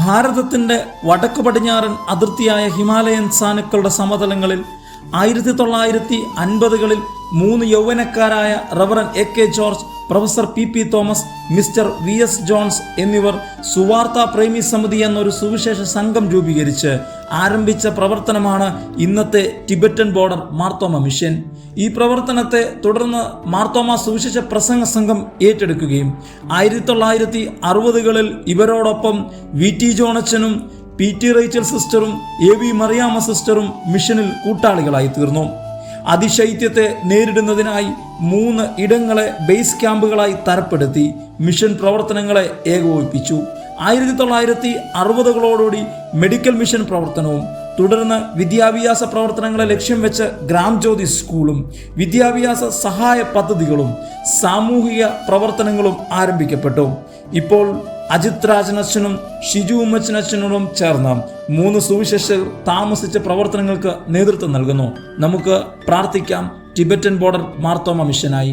ഭാരതത്തിന്റെ വടക്കു പടിഞ്ഞാറൻ അതിർത്തിയായ ഹിമാലയൻ സാനുക്കളുടെ സമതലങ്ങളിൽ ആയിരത്തി തൊള്ളായിരത്തി അൻപതുകളിൽ മൂന്ന് യൗവനക്കാരായ reverend A K George professor P P Thomas mister V S Johns എന്നിവർ സുവാർത്ത പ്രേമി സമിതി എന്നൊരു സുവിശേഷ സംഘം രൂപീകരിച്ച് ആരംഭിച്ച പ്രവർത്തനമാണ് ഇന്നത്തെ ടിബറ്റൻ ബോർഡർ മാർത്തോമ മിഷൻ. ഈ പ്രവർത്തനത്തെ തുടർന്ന് മാർത്തോമ സുവിശേഷ പ്രസംഗ സംഘം ഏറ്റെടുക്കുകയും ആയിരത്തി തൊള്ളായിരത്തി അറുപതുകളിൽ ഇവരോടൊപ്പം വി ടി ജോണച്ചനും പി ടി റൈച്ചൽ സിസ്റ്ററും എ വി മറിയാമ്മ സിസ്റ്ററും മിഷനിൽ കൂട്ടാളികളായി തീർന്നു. അതിശൈത്യത്തെ നേരിടുന്നതിനായി മൂന്ന് ഇടങ്ങളെ ബേസ് ക്യാമ്പുകളായി തരപ്പെടുത്തി മിഷൻ പ്രവർത്തനങ്ങളെ ഏകോപിപ്പിച്ചു. ആയിരത്തി തൊള്ളായിരത്തി അറുപതുകളോടുകൂടി മെഡിക്കൽ മിഷൻ പ്രവർത്തനവും തുടർന്ന് വിദ്യാഭ്യാസ പ്രവർത്തനങ്ങളെ ലക്ഷ്യം വെച്ച് ഗ്രാം ജ്യോതി സ്കൂളും വിദ്യാഭ്യാസ സഹായ പദ്ധതികളും സാമൂഹിക പ്രവർത്തനങ്ങളും ആരംഭിക്കപ്പെട്ടു. ഇപ്പോൾ അജിത് രാജനച്ഛനും ഷിജു ഉമ്മച്ചനച്ഛനോടും ചേർന്ന് മൂന്ന് സുവിശേഷകർ താമസിച്ച പ്രവർത്തനങ്ങൾക്ക് നേതൃത്വം നൽകുന്നു. നമുക്ക് പ്രാർത്ഥിക്കാം. Tibetan border Mar Thoma മിഷനായി.